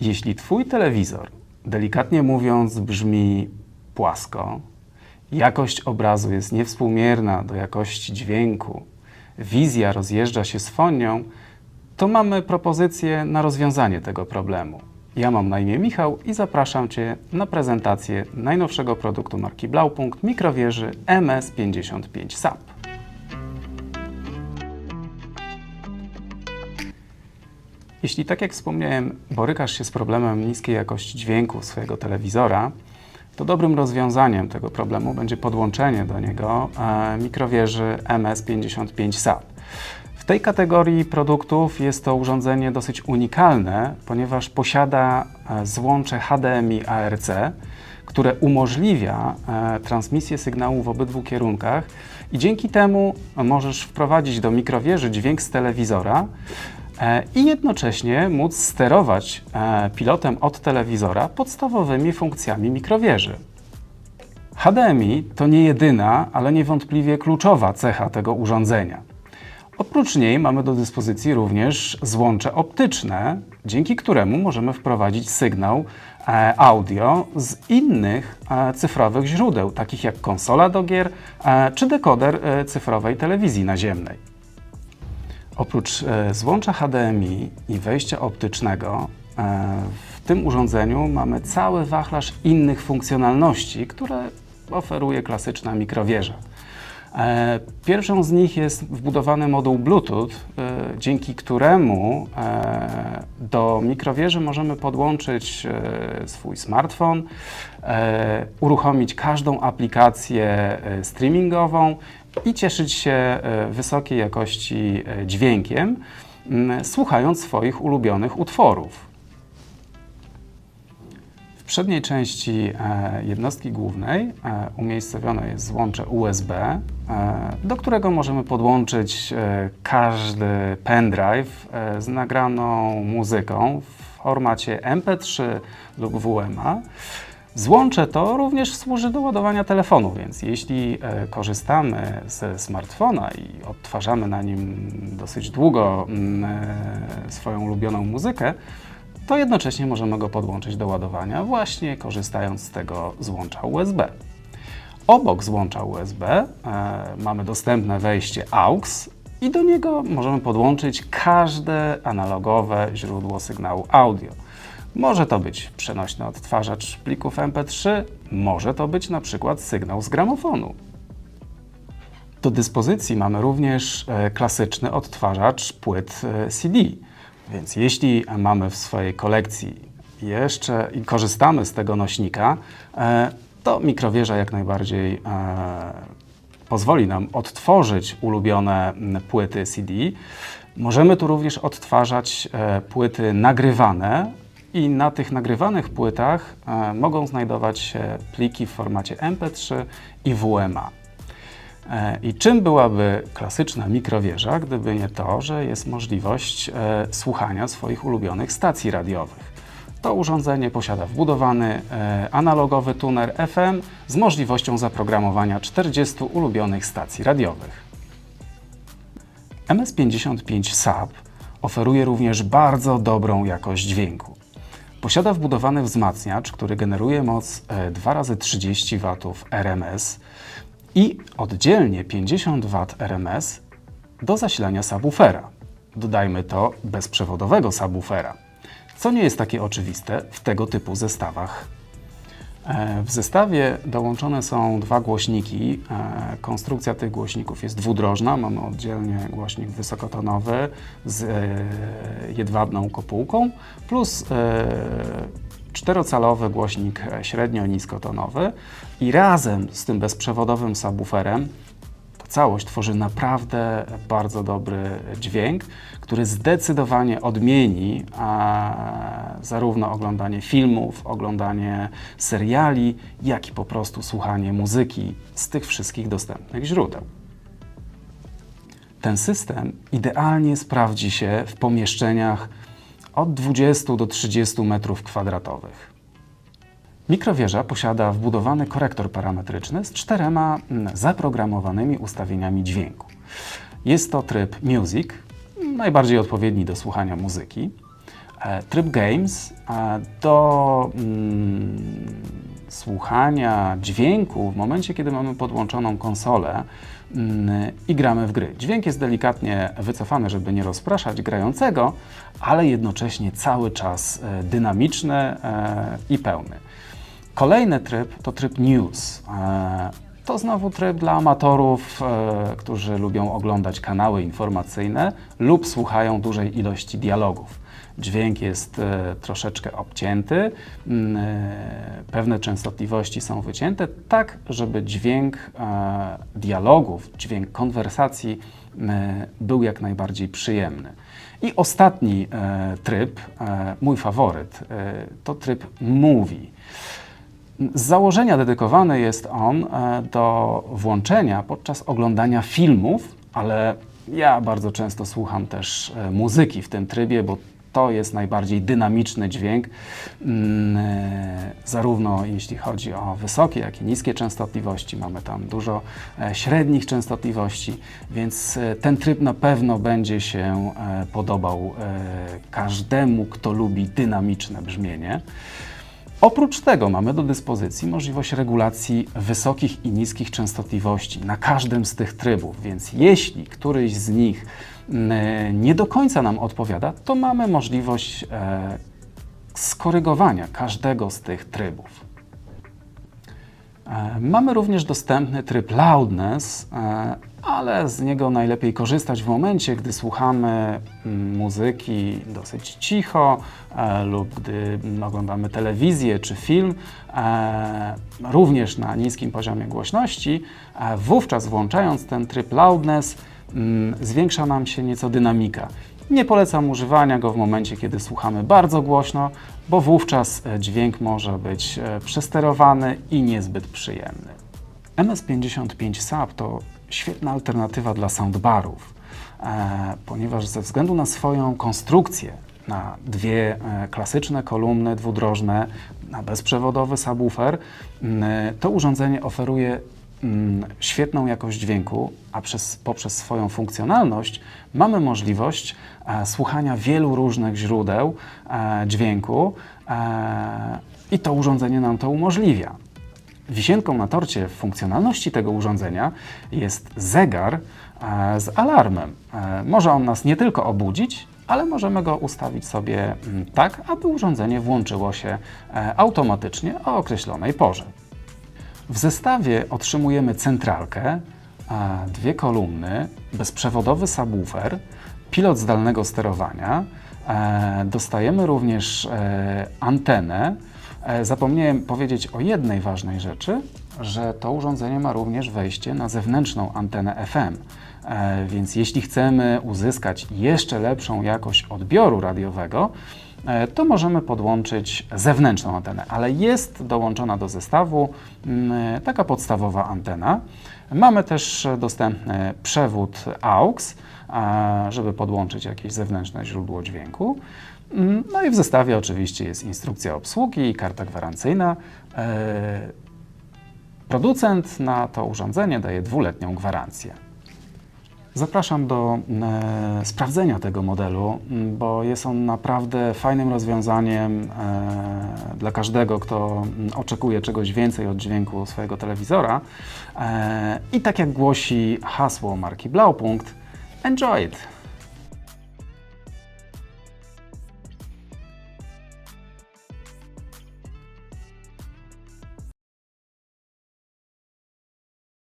Jeśli Twój telewizor, delikatnie mówiąc, brzmi płasko, jakość obrazu jest niewspółmierna do jakości dźwięku, wizja rozjeżdża się z fonią, to mamy propozycję na rozwiązanie tego problemu. Ja mam na imię Michał i zapraszam Cię na prezentację najnowszego produktu marki Blaupunkt mikrowieży MS55 SAP. Jeśli tak jak wspomniałem, borykasz się z problemem niskiej jakości dźwięku swojego telewizora, to dobrym rozwiązaniem tego problemu będzie podłączenie do niego e, mikrowieży MS55 SAP. W tej kategorii produktów jest to urządzenie dosyć unikalne, ponieważ posiada e, złącze HDMI ARC, które umożliwia e, transmisję sygnału w obydwu kierunkach i dzięki temu możesz wprowadzić do mikrowieży dźwięk z telewizora i jednocześnie móc sterować e, pilotem od telewizora podstawowymi funkcjami mikrowieży. HDMI to nie jedyna, ale niewątpliwie kluczowa cecha tego urządzenia. Oprócz niej mamy do dyspozycji również złącze optyczne, dzięki któremu możemy wprowadzić sygnał e, audio z innych e, cyfrowych źródeł, takich jak konsola do gier e, czy dekoder e, cyfrowej telewizji naziemnej. Oprócz e, złącza HDMI i wejścia optycznego, e, w tym urządzeniu mamy cały wachlarz innych funkcjonalności, które oferuje klasyczna mikrowieża. E, Pierwszą z nich jest wbudowany moduł Bluetooth, dzięki któremu do mikrowieży możemy podłączyć swój smartfon, uruchomić każdą aplikację streamingową i cieszyć się e, wysokiej jakości e, dźwiękiem, słuchając swoich ulubionych utworów. W przedniej części e, jednostki głównej umiejscowione jest złącze USB, do którego możemy podłączyć każdy pendrive z nagraną muzyką w formacie MP3 lub WMA. Złącze to również służy do ładowania telefonu, więc jeśli e, korzystamy ze smartfona i odtwarzamy na nim dosyć długo mm, e, swoją ulubioną muzykę, to jednocześnie możemy go podłączyć do ładowania, właśnie korzystając z tego złącza USB. Obok złącza USB e, mamy dostępne wejście AUX i do niego możemy podłączyć każde analogowe źródło sygnału audio. Może to być przenośny odtwarzacz plików MP3, może to być na przykład sygnał z gramofonu. Do dyspozycji mamy również e, klasyczny odtwarzacz płyt e, CD. Więc jeśli mamy w swojej kolekcji jeszcze i korzystamy z tego nośnika, e, to mikrowieża jak najbardziej pozwoli nam odtworzyć ulubione płyty CD. Możemy tu również odtwarzać płyty nagrywane i na tych nagrywanych płytach e, mogą znajdować się pliki w formacie MP3 i WMA. E, I czym byłaby klasyczna mikrowieża, gdyby nie to, że jest możliwość e, słuchania swoich ulubionych stacji radiowych? To urządzenie posiada wbudowany e, analogowy tuner FM z możliwością zaprogramowania 40 ulubionych stacji radiowych. MS55 SAP oferuje również bardzo dobrą jakość dźwięku. Posiada wbudowany wzmacniacz, który generuje moc e, 2 razy 30 W RMS i oddzielnie 50 W RMS do zasilania subwoofera. Dodajmy to bezprzewodowego subwoofera, co nie jest takie oczywiste w tego typu zestawach. E, W zestawie dołączone są dwa głośniki. E, Konstrukcja tych głośników jest dwudrożna. Mamy oddzielnie głośnik wysokotonowy z e, jedwabną kopułką plus czterocalowy głośnik średnio-niskotonowy i razem z tym bezprzewodowym subwooferem całość tworzy naprawdę bardzo dobry dźwięk, który zdecydowanie odmieni zarówno oglądanie filmów, oglądanie seriali, jak i po prostu słuchanie muzyki z tych wszystkich dostępnych źródeł. Ten system idealnie sprawdzi się w pomieszczeniach od 20 do 30 metrów kwadratowych. Mikrowieża posiada wbudowany korektor parametryczny z czterema mm, zaprogramowanymi ustawieniami dźwięku. Jest to tryb Music, najbardziej odpowiedni do słuchania muzyki. E, Tryb Games do mm, słuchania dźwięku w momencie, kiedy mamy podłączoną konsolę mm, i gramy w gry. Dźwięk jest delikatnie wycofany, żeby nie rozpraszać grającego, ale jednocześnie cały czas e, dynamiczny e, i pełny. Kolejny tryb to tryb news. E, To znowu tryb dla amatorów, e, którzy lubią oglądać kanały informacyjne lub słuchają dużej ilości dialogów. Dźwięk jest e, troszeczkę obcięty, mm, pewne częstotliwości są wycięte, tak żeby dźwięk dialogów, dźwięk konwersacji był jak najbardziej przyjemny. I ostatni tryb, mój faworyt, to tryb mówi. Z założenia dedykowany jest on e, do włączenia podczas oglądania filmów, ale ja bardzo często słucham też e, muzyki w tym trybie, bo to jest najbardziej dynamiczny dźwięk, mm, e, zarówno jeśli chodzi o wysokie, jak i niskie częstotliwości. Mamy tam dużo średnich częstotliwości, więc ten tryb na pewno będzie się podobał każdemu, kto lubi dynamiczne brzmienie. Oprócz tego mamy do dyspozycji możliwość regulacji wysokich i niskich częstotliwości na każdym z tych trybów, więc jeśli któryś z nich mm, nie do końca nam odpowiada, to mamy możliwość e, skorygowania każdego z tych trybów. E, Mamy również dostępny tryb loudness, e, ale z niego najlepiej korzystać w momencie, gdy słuchamy muzyki dosyć cicho e, lub gdy oglądamy telewizję czy film, e, również na niskim poziomie głośności. E, Wówczas włączając ten tryb loudness mm, zwiększa nam się nieco dynamika. Nie polecam używania go w momencie, kiedy słuchamy bardzo głośno, bo wówczas dźwięk może być e, przesterowany i niezbyt przyjemny. MS55 Sub to świetna alternatywa dla soundbarów, e, ponieważ ze względu na swoją konstrukcję, na dwie e, klasyczne kolumny dwudrożne, na bezprzewodowy subwoofer, to urządzenie oferuje świetną jakość dźwięku, a przez, poprzez swoją funkcjonalność mamy możliwość e, słuchania wielu różnych źródeł e, dźwięku e, i to urządzenie nam to umożliwia. Wisienką na torcie funkcjonalności tego urządzenia jest zegar e, z alarmem. E, Może on nas nie tylko obudzić, ale możemy go ustawić sobie mm, tak, aby urządzenie włączyło się e, automatycznie o określonej porze. W zestawie otrzymujemy centralkę, dwie kolumny, bezprzewodowy subwoofer, pilot zdalnego sterowania. Dostajemy również antenę. E, Zapomniałem powiedzieć o jednej ważnej rzeczy, że to urządzenie ma również wejście na zewnętrzną antenę FM. E, Więc jeśli chcemy uzyskać jeszcze lepszą jakość odbioru radiowego, e, to możemy podłączyć zewnętrzną antenę, ale jest dołączona do zestawu mm, taka podstawowa antena. Mamy też dostępny przewód AUX, żeby podłączyć jakieś zewnętrzne źródło dźwięku. Mm, No i w zestawie oczywiście jest instrukcja obsługi i karta gwarancyjna. E, Producent na to urządzenie daje dwuletnią gwarancję. Zapraszam do e, sprawdzenia tego modelu, m, bo jest on naprawdę fajnym rozwiązaniem e, dla każdego, kto m, oczekuje czegoś więcej od dźwięku swojego telewizora. E, I tak jak głosi hasło marki Blaupunkt, enjoy it!